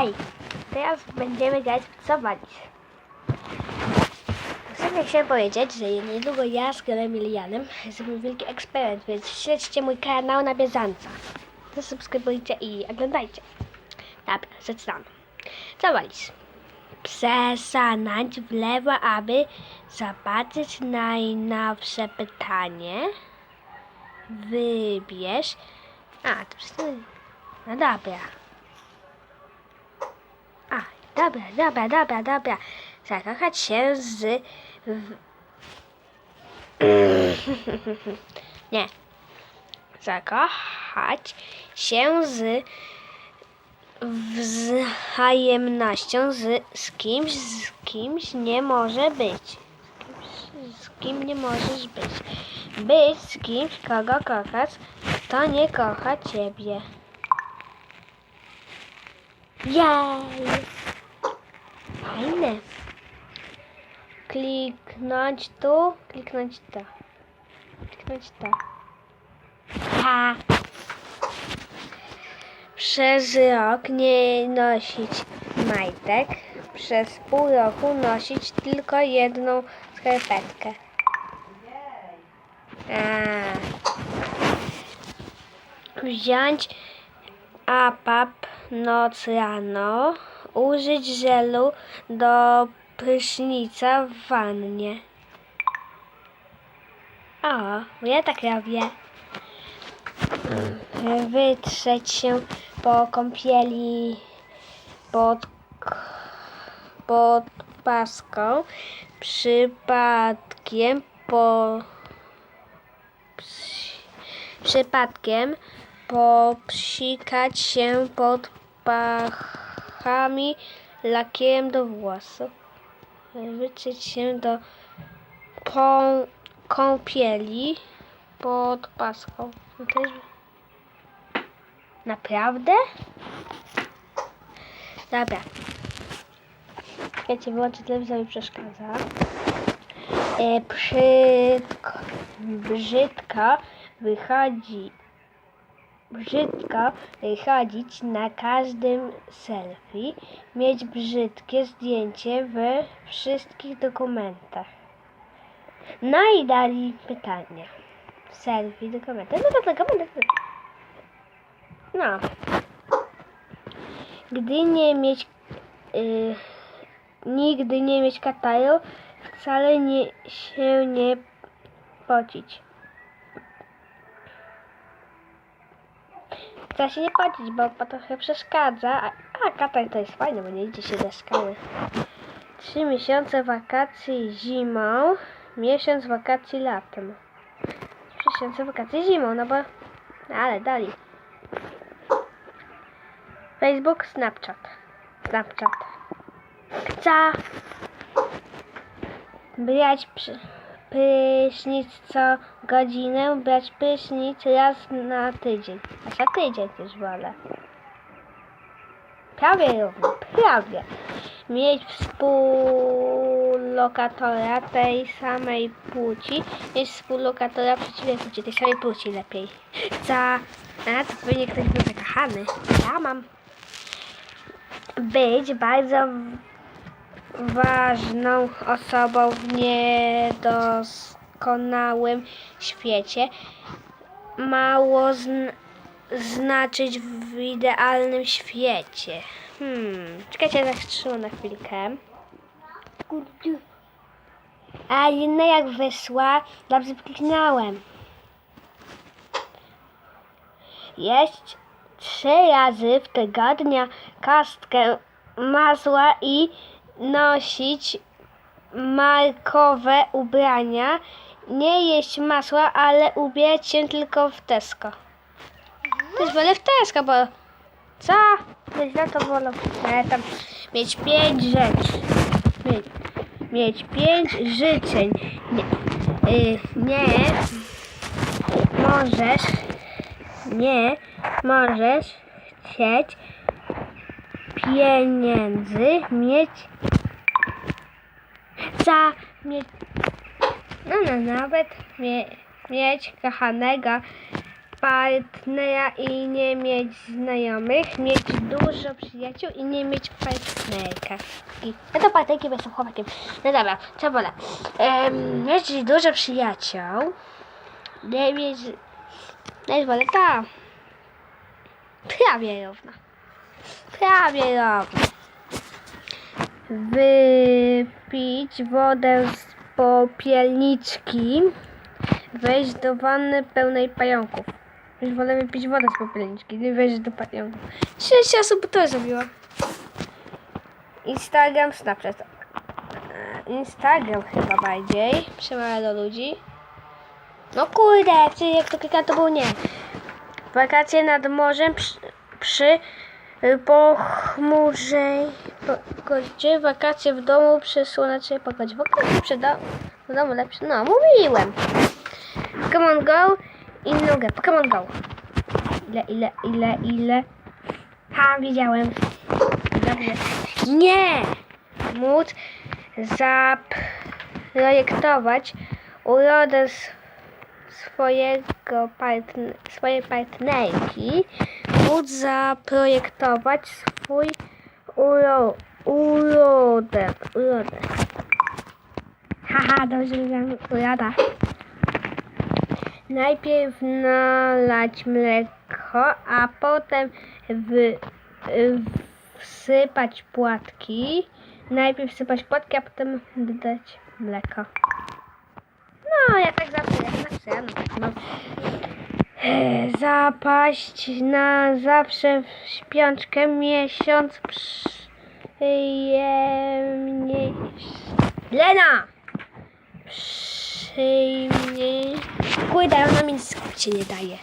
Ej, teraz będziemy grać w walić. Ostatnio chciałem powiedzieć, że niedługo ja z Gremilianem zrobimy wielki eksperyment, więc śledźcie mój kanał na bieżąco. Zasubskrybujcie i oglądajcie. Dobra, zaczynamy. Co walisz? Przesanąć w lewo, aby zobaczyć najnowsze pytanie. Wybierz. A, to przecież... No dobra. Dobra, dobra, dobra, dobra. Zakochać się z... W... Nie. Zakochać się z wzajemnością z, z kimś, z kimś nie może być. Z, kimś, z kim nie możesz być. Być z kimś, kogo kochasz, kto nie kocha ciebie. Jej! Fajne. Kliknąć tu, kliknąć to. Kliknąć to. Ha! Przez rok nie nosić majtek. Przez pół roku nosić tylko jedną skarpetkę. A. Wziąć apap noc rano. Użyć żelu do prysznica w wannie. O, ja tak robię wytrzeć się po kąpieli pod, pod paską, przypadkiem po przypadkiem popsikać się pod lakiem do włosów, wytrzeć się do po kąpieli pod paską. Naprawdę? Dobra. Czekajcie, wyłączę telewizor mi przeszkadza. E, brzydko, brzydko wychodzi brzydko wychodzić na każdym selfie, mieć brzydkie zdjęcie we wszystkich dokumentach. No i dali pytanie. Selfie, dokumenty. No dokumenty. No. Gdy nie mieć y, nigdy nie mieć kataru, wcale nie się nie pocić. Trzeba się nie pocić, bo po trochę przeszkadza. A, a katar to jest fajne, bo nie idzie się do skały. Trzy miesiące wakacji zimą, miesiąc wakacji latem. Trzy miesiące wakacji zimą, no bo... Ale dali. Facebook, Snapchat. Snapchat. Chcę brać prysznic co godzinę, brać prysznic raz na tydzień. A za tydzień też wolę. Prawie równo, prawie. Mieć współlokatora tej samej płci, niż współlokatora przeciwnej płci, tej samej płci lepiej. Za... A, to pewnie ktoś był zakochany. Ja mam być bardzo ważną osobą w niedoskonałym świecie. Mało zn znaczyć w idealnym świecie. Hmm, czekajcie, zatrzymam na chwilkę. A inna jak wyszła, dobrze kliknąłem. Jeść trzy razy w tygodniu kastkę masła i nosić markowe ubrania. Nie jeść masła, ale ubierać się tylko w Tesco. Też wolę w Tesco, bo co? Źle to wolę. Nie, tam mieć pięć rzeczy. Mieć, mieć pięć życzeń. Nie, y, nie możesz nie możesz chcieć pieniędzy mieć za mieć no, no nawet mie, mieć kochanego partnera i nie mieć znajomych, mieć dużo przyjaciół i nie mieć partnerka. I, no to partnerki, jestem chłopakiem. No dobra, co wolę? Mieć dużo przyjaciół, nie mieć... Nie wolę to. Prawie równo. Prawie równo. Wypić wodę z popielniczki. Wejść do wanny pełnej pająków. Już wolę wypić wodę z popielniczki, nie wejść do pająków. Sześć osób to zrobiło. Instagram, Snapchat. E, Instagram chyba bardziej. Przemawia do ludzi. No kurde, czy jak to klika, to był nie. Wakacje nad morzem przy, przy y, pochmurzej pogodzie. Wakacje w domu przy słonecznej pogodzie. Wakacje przy do, w domu lepsze. No, mówiłem. Pokémon Go i nogę. Pokémon Go. Ile, ile, ile, ile. Ha, wiedziałem. Dobrze. Nie! Móc zaprojektować urodę swojego partn- swojej partnerki. Móc zaprojektować swój uro- urodę. Urodę. Haha, dobrze mówiłem. Uroda. Najpierw nalać mleko, a potem wy, wsypać płatki. Najpierw wsypać płatki, a potem dodać mleko. No, ja tak zawsze, ja zawsze, ja no tak. E, Zapaść na zawsze w śpiączkę miesiąc przyjemnie. Lena! Przyjemnie. Kurde, ona mi się nie daje.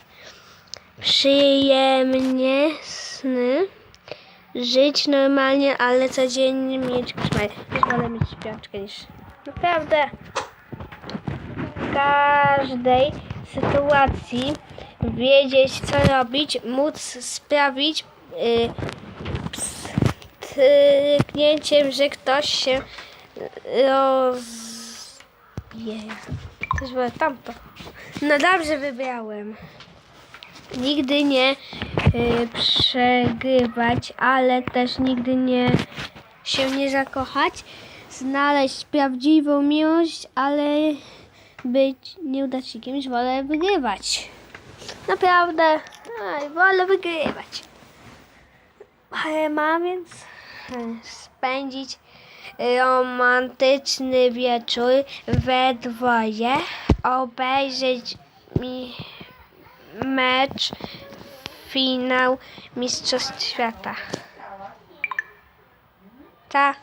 Przyjemnie sny. Żyć normalnie, ale codziennie mieć koszmary. Już wolę mieć śpiączkę niż... Naprawdę. W każdej sytuacji wiedzieć, co robić, móc sprawić yy, że ktoś się rozbije. Też wolę tamto. No dobrze wybrałem. Nigdy nie y, przegrywać, ale też nigdy nie się nie zakochać. Znaleźć prawdziwą miłość, ale być nieudacznikiem, wolę wygrywać. Naprawdę, aj, wolę wygrywać. Ale mam więc y, spędzić romantyczny wieczór we dwoje, obejrzeć mi mecz, finał Mistrzostw Świata. Ta.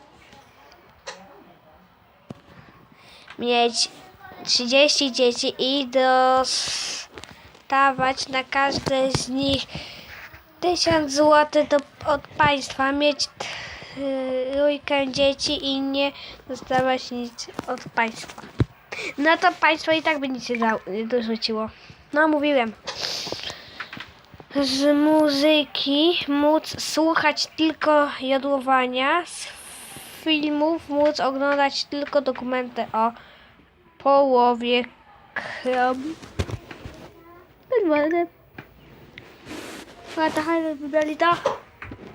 Mieć 30 dzieci i dostawać na każde z nich 1000 zł do, od państwa. Mieć trójkę dzieci i nie dostawać nic od państwa. No to państwo i tak by nic nie nie dorzuciło. No mówiłem. Z muzyki móc słuchać tylko jodłowania, z filmów móc oglądać tylko dokumenty o połowie krom. Normalne. A to fajnie wybrali to.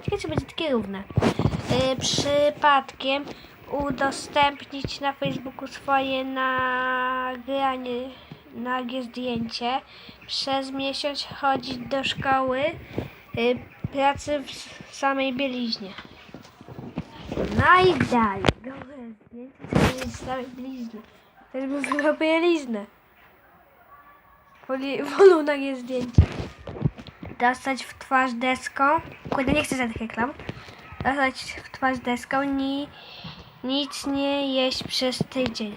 Ciekawe, czy będzie takie równe. Y, przypadkiem udostępnić na Facebooku swoje nagranie, nagie zdjęcie. Przez miesiąc chodzić do szkoły y, pracy w samej bieliźnie. No i dalej. Gołe zdjęcie samej. Też bym wybrał bieliznę. Wolą nagie zdjęcie. Dostać w twarz deską. Kurde, nie chcę żadnych reklam. Dostać w twarz deską. Ni, nic nie jeść przez tydzień.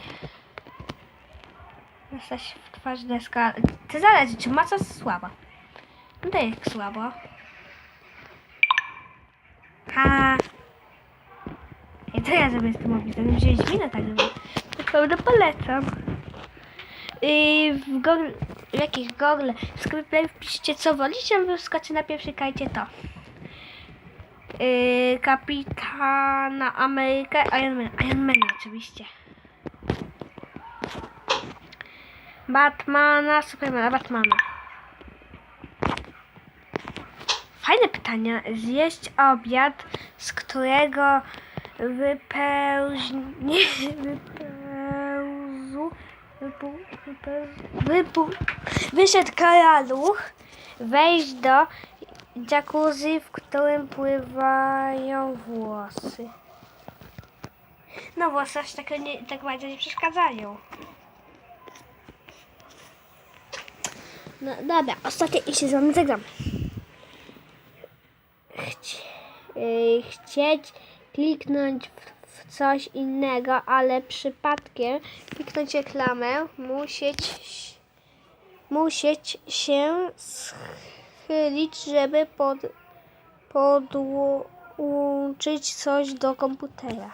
Dostać w twarz deska. To zależy, czy maca słaba. No to jak słabo. Ha. I co ja zrobię z tym opisem? Wziąć minę tak zrobię. Naprawdę polecam. Yy, w Google, jakich Google, w sklepie wpiszcie co wolicie, wyskoczy na pierwszej kajcie to. Yy, Kapitana Amerykę, Iron Man, Iron Man oczywiście. Batmana, Supermana, Batmana. Fajne pytania. Zjeść obiad, z którego wypełźnie... Wypeł, wypu, wyszedł karaluch, wejść do jacuzzi, w którym pływają włosy. No włosy aż tak, nie, tak bardzo nie przeszkadzają. No dobra, ostatnie i się z wami zagram. Yy, chcieć kliknąć w, w coś innego, ale przypadkiem kliknąć reklamę, musieć, musieć się schylić, żeby pod, podłączyć coś do komputera.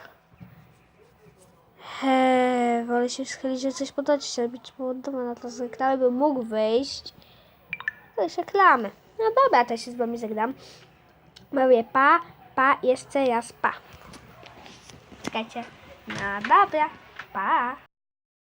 Eee, wolę się schylić, że coś podać, żeby być powodowane na to z reklamy, by mógł wyjść. To jest reklamy. No dobra, to się z wami zagram. Mówię pa, pa, jeszcze raz pa. Czekajcie. No dobra, pa.